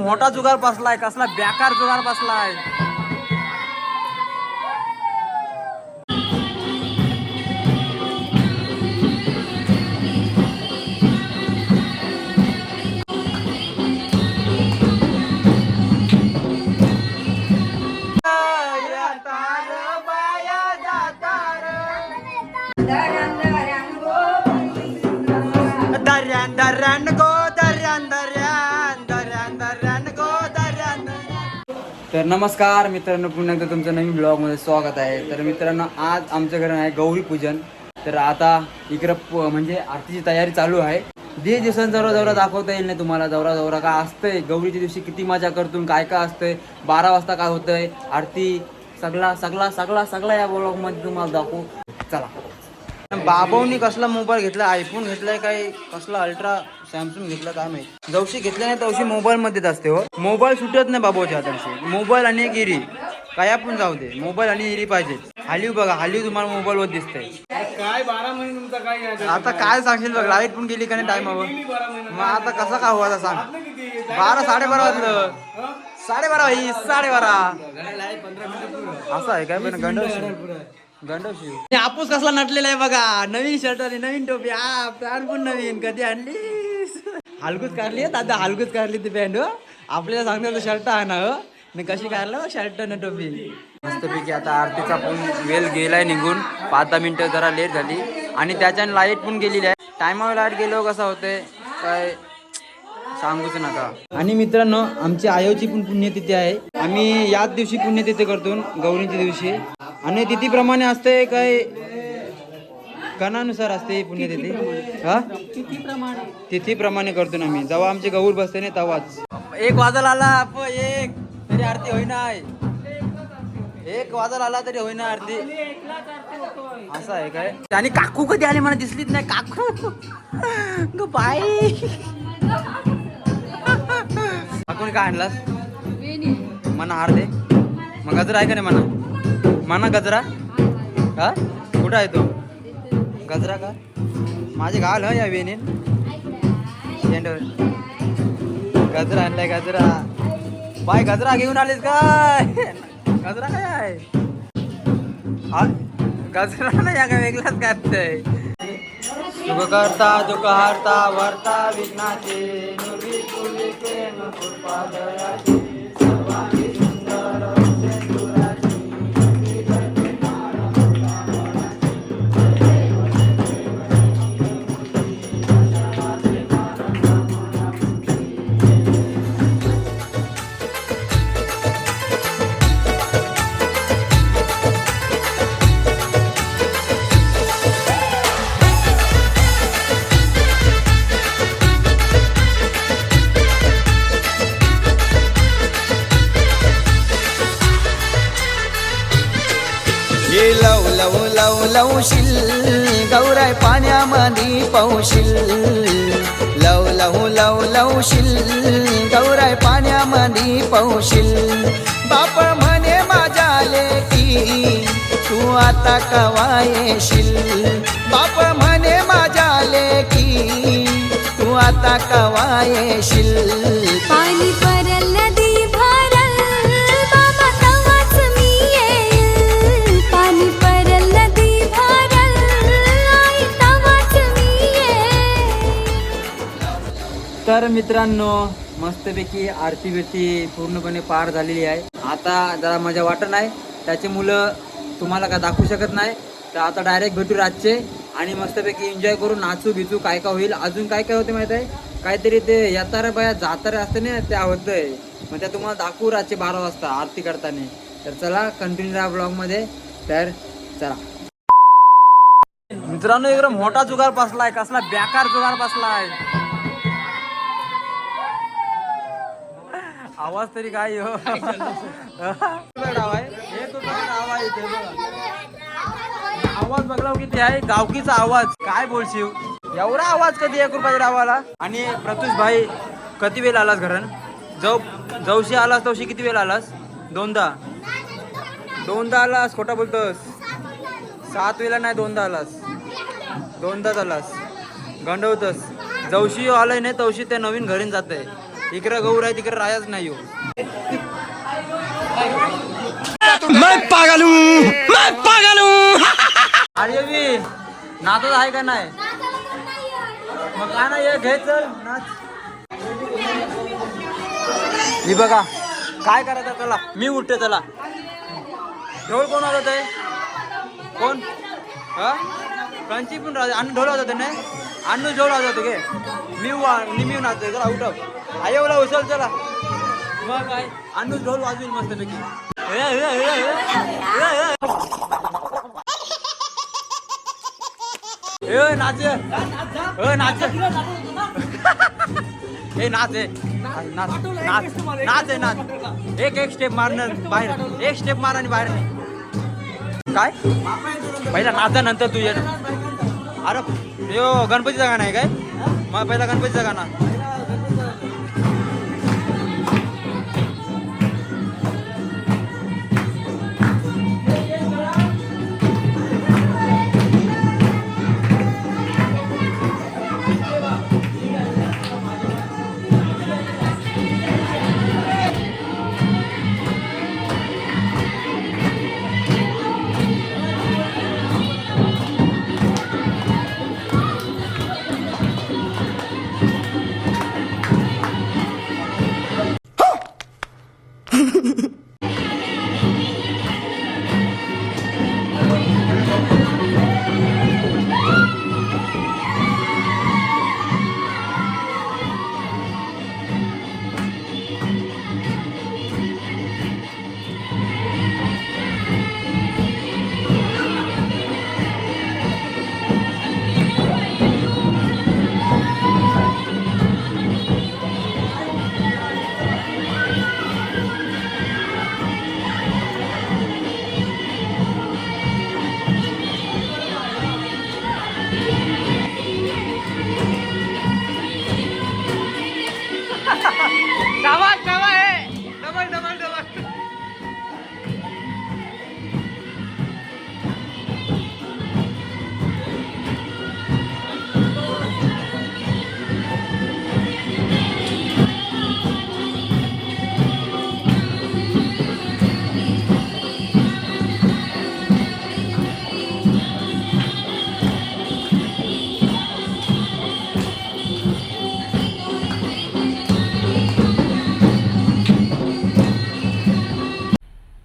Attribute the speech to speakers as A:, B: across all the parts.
A: मोठा जुगार बसलाय कसला बेकार जुगार बसलाय. तर नमस्कार मित्रांनो पुन्हा एकदा तुमचं नवीन ब्लॉगमध्ये स्वागत आहे. तर मित्रांनो आज आमच्या आहे गौरी पूजन. तर आता इकडं प- म्हणजे आरतीची तयारी चालू आहे. जे दिवसांनी जवळ जवळ दाखवता येईल नाही तुम्हाला जवळ जवळ काय असतंय? गौरीच्या दिवशी किती मजा करतो काय काय असतंय? बारा वाजता काय होतंय? आरती सगळा सगळा सगळा सगळा या ब्लॉगमध्ये तुम्हाला दाखवू. चला. बाबांनी कसला मोबाईल घेतला? आयफोन घेतलाय काय? कसला अल्ट्रा सॅमसंग घेतला काय माहिती? जवशी घेतल्या नाही तवशी मोबाईल मध्येच असते हो. मोबाईल सुटत नाही बाबाच्या हाताशी. मोबाईल आणि एक इरी. काय पण जाऊ दे. मोबाईल आणि इरी पाहिजे. हालीव बघा हालीव तुम्हाला मोबाईल वर दिसतंय.
B: काय बारा महिने तुमचा काय आहे?
A: आता काय सांगशील बघ लाइट पण गेली का नाही टाइमावर मग आता कसा का हो आता सांग.
B: किती?
A: बारा साडेबारा वाजलं. साडेबारा भाई साडेबारा. असं आहे काय? पण गंडवशी. गंडवशी. आपूस कसला नटलेला आहे बघा. नवीन शर्ट आणि नवीन टोपी. हा पॅन्ट पण नवीन. कधी आणलीस हलकूच काढली दादा हलकूच काढली ती पॅन्ट हो. आपल्याला सांगतो शर्ट आहे ना हो. मी कशी काढलं शर्ट न टोपी. मस्तपैकी आता आरतीचा पण वेळ गेलाय निघून. पाच दहा मिनिटं जरा लेट झाली. आणि त्याच्याने लाइट पण गेलेली आहे. टायमावर लाइट गेलो कसं होते काय? सांगूच नका. आणि मित्रांनो आमची आयोची पण पुण्यतिथी आहे. आम्ही याच दिवशी पुण्यतिथी करतो गौरीच्या दिवशी. आणि तिथीप्रमाणे असते काय? गणानुसार असते पुण्यतिथी हा? तिथीप्रमाणे करतो ना आम्ही. जेव्हा आमची गौर बसते ना तेव्हाच एक वाजायला आला एक. तरी आरती होईना एक वाजायला आला तरी होईना आरती. असं आहे काय? आणि काकू कधी आले मला दिसलीच नाही. काकू. ग बाई. काकूने काय आणलास? मना हार दे. मग गजरा आहे का नाही मना? मना गजरा? हा? कुठं आहे तो? गजरा का? माझे घाल ह या वेणीन. शेंडवर गजरा आणलाय गजरा. बाय गजरा घेऊन आलीस काय? गजरा काय? आहे हा? गजरा नाही या काय वेगळाच करतय सुख करता दुःख हरता वरता विघ्नाचे.
C: पौशील लवशील गौराय पाण्यामध्ये पौशील. बाप म्हणे माझ्या लेकी तू आता कवा येशील? बाप म्हणे माझ्या लेकी तू आता कवा येशील?
A: तर मित्रांनो मस्तपैकी आरती बिरती पूर्णपणे पार झालेली आहे. आता जरा मजा वाटत नाही. त्याचे मुलं तुम्हाला काय दाखवू शकत नाही. तर आता डायरेक्ट भेटू रातचे आणि मस्तपैकी एन्जॉय करू नाचू बिचू काय काय होईल अजून काय काय होते माहिती आहे? काहीतरी ते येतारे बाया जातारे असते ना त्या होतंय मग त्या तुम्हाला दाखवू रातचे बारा वाजता आरती करताना. तर चला कंटिन्यू राहा ब्लॉगमध्ये तर चला. मित्रांनो एकदम मोठा जुगार बसलाय कसला बेकार जुगार बसलाय. आवाज तरी काय हो? आहे आहे इथे बघा. आवाज बघला किती आहे? गावकीचा आवाज. काय बोलशील? एवढा आवाज कधी एक रुपयाच्या डावाला आणि प्रतुष भाई किती वेळ आलास घरण जव जवशी आलास तवशी किती वेळ आलास? दोनदा. दोनदा आलास खोटा बोलतोस. सात वेळा नाही दोनदा आलास. दोनदाच आलास. गंडवतस. जवशी आलंय नाही तवशी ते नवीन घरीन जात आहे इकडं गौर आहे तिकडे रायाच नाही हो. अरे बी नाचत आहे का नाही? मग का नाही घे चल नाच. ही बघा काय करायचं त्याला? मी उठते त्याला. ढोल कोण वाजवत आहे? कोण? हा? कंची पण राहते आणि ढोल वाजवते नाही? आणि ढोल वाजवतो घे. मी मी नाचतोय चला उठव. आई ओला उचल चला. मग काय? आणि ढोल वाजवीन मस्त पैकी ए नाच ए नाच. ए नाच. ए नाच. नाच नाच. आहे नाच. एक एक स्टेप मारणार बाहेर. एक स्टेप मार आणि बाहेर नाही. काय? पहिला नाचा नंतर तू ये. अरे यो गणपतीचा गाणं आहे काय? मग पहिला गणपतीचा गाणं.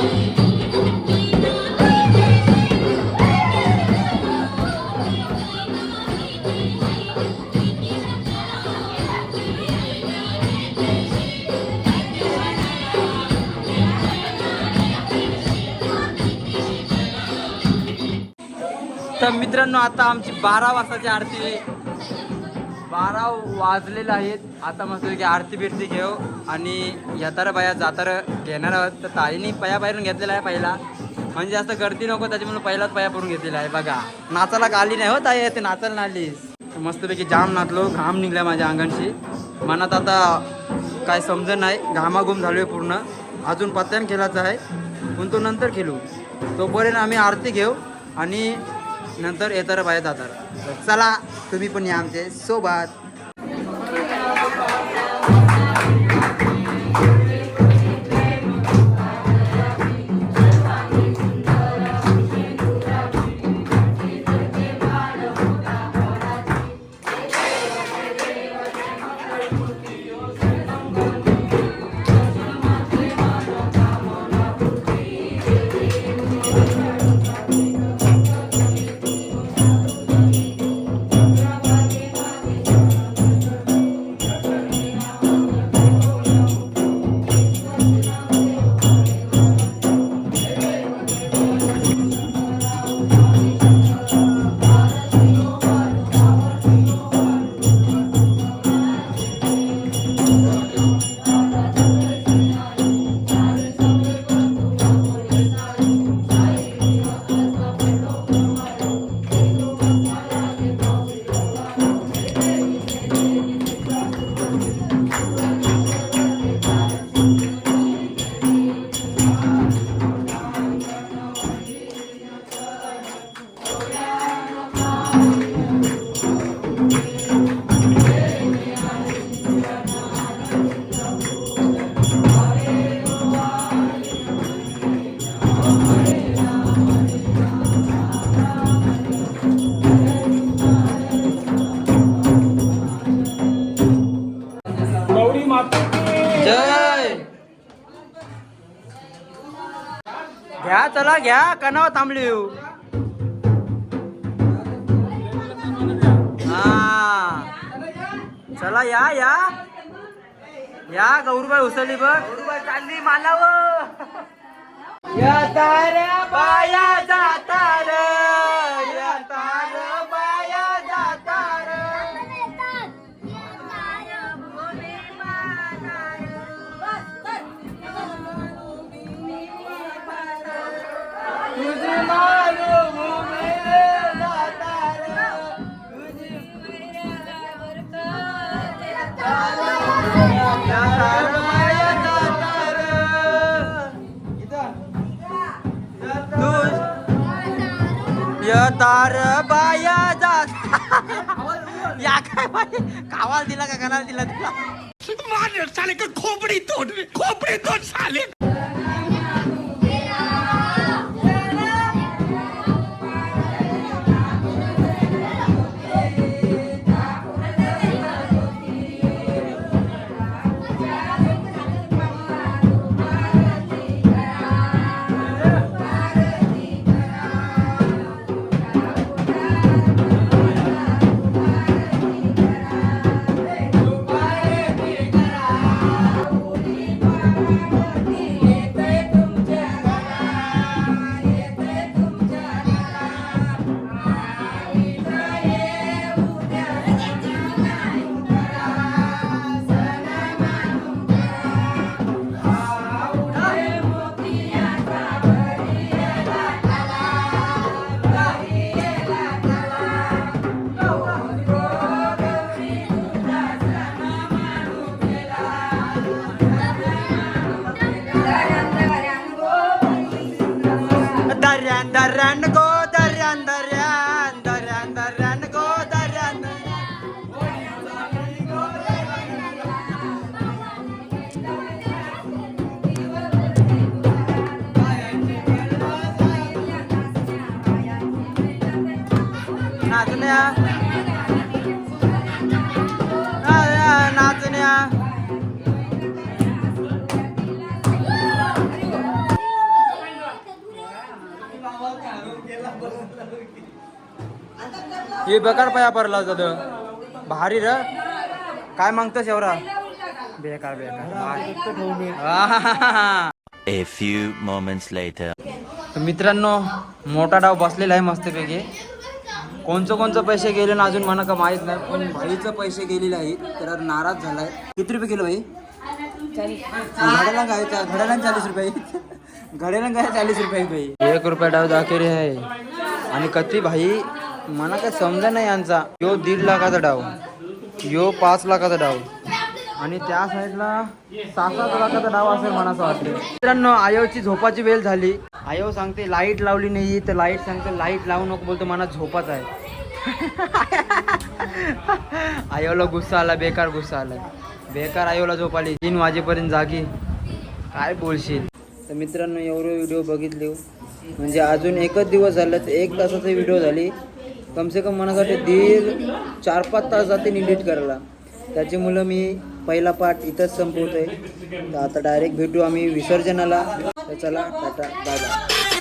A: तर मित्रांनो आता आमची बारा वाजताची आरती बारा वाजलेले आहेत. आता मस्त की आरती बिरती घेऊ आणि येतारा बाया जातार घेणार आहोत. तर ताईने पया बाहेरून घेतलेला आहे पहिला. म्हणजे जास्त गर्दी नको त्याच्यामुळे पहिलाच पया पडून घेतलेला आहे. बघा नाचायला आली नाही हो ताई? ते नाचायला नालीस मस्तपैकी जाम नाचलो घाम निघला माझ्या अंगांशी. मनात आता काय समजत नाही. घामाघूम झालोय पूर्ण. अजून पत्त्यान खेळायचं आहे. पण तो नंतर खेळू. तोपर्यंत आम्ही आरती घेऊ आणि नंतर येतार बाहेर जातात. चला तुम्ही पण या आमचे. सोबत. घ्या चला घ्या कनाव थांबली हा. चला या या. या गौरबाई उसळली बघ. गौरबाई चालली मालाव ताऱ्या बाया जातार तार बाया जात या काय बाई कावाल दिला का कनाल दिला तुला खोपडी तोड खोपडी तोड साले ബ്രാൻഡൊക്കെ हे बेकार पाया पडला जात भारी र. काय मागतोस एवढा? बेकार बेकार.
D: A few moments later.
A: तर मित्रांनो मोठा डाव बसलेला आहे मस्तपैकी. कोणचं कोणचं पैसे गेले ना अजून मला का माहीत नाही पण भाईचं पैसे गेलेले आहेत तर नाराज झालाय. किती रुपये किलो भाई? घड्याला काय घड्याला चाळीस रुपये. घड्याला काय चाळीस रुपये भाई? एक रुपया डाव दाखवले आहे. आणि कधी भाई? मला काय समजा नाही यांचा. यो दीड लाखाचा डाव. यो पाच लाखाचा डाव. आणि त्या साईडला सहा सात लाखाचा डाव असेल मला असं वाटतं मित्रांनो आयोची झोपाची वेळ झाली. आयो सांगते लाइट लावली नाही तर लाइट सांगते लाइट लावू नको बोलतो मला झोपाच आहे. आयोला गुस्सा आला बेकार गुस्सा आला. बेकार आयोला झोप आली तीन वाजेपर्यंत जागी. काय बोलशील? तर मित्रांनो एवढे व्हिडिओ बघितले हो. म्हणजे अजून एकच दिवस झाला तर एक तासाचा व्हिडिओ झाली. कमसे कम मनासाठी दीड चार पाच तास जाते निडीट करायला. त्याची मुलं मी पहिला पाठ इथंच संपवतोय. तर आता डायरेक्ट भेटू आम्ही विसर्जनाला. तर चला टाटा बाय बाय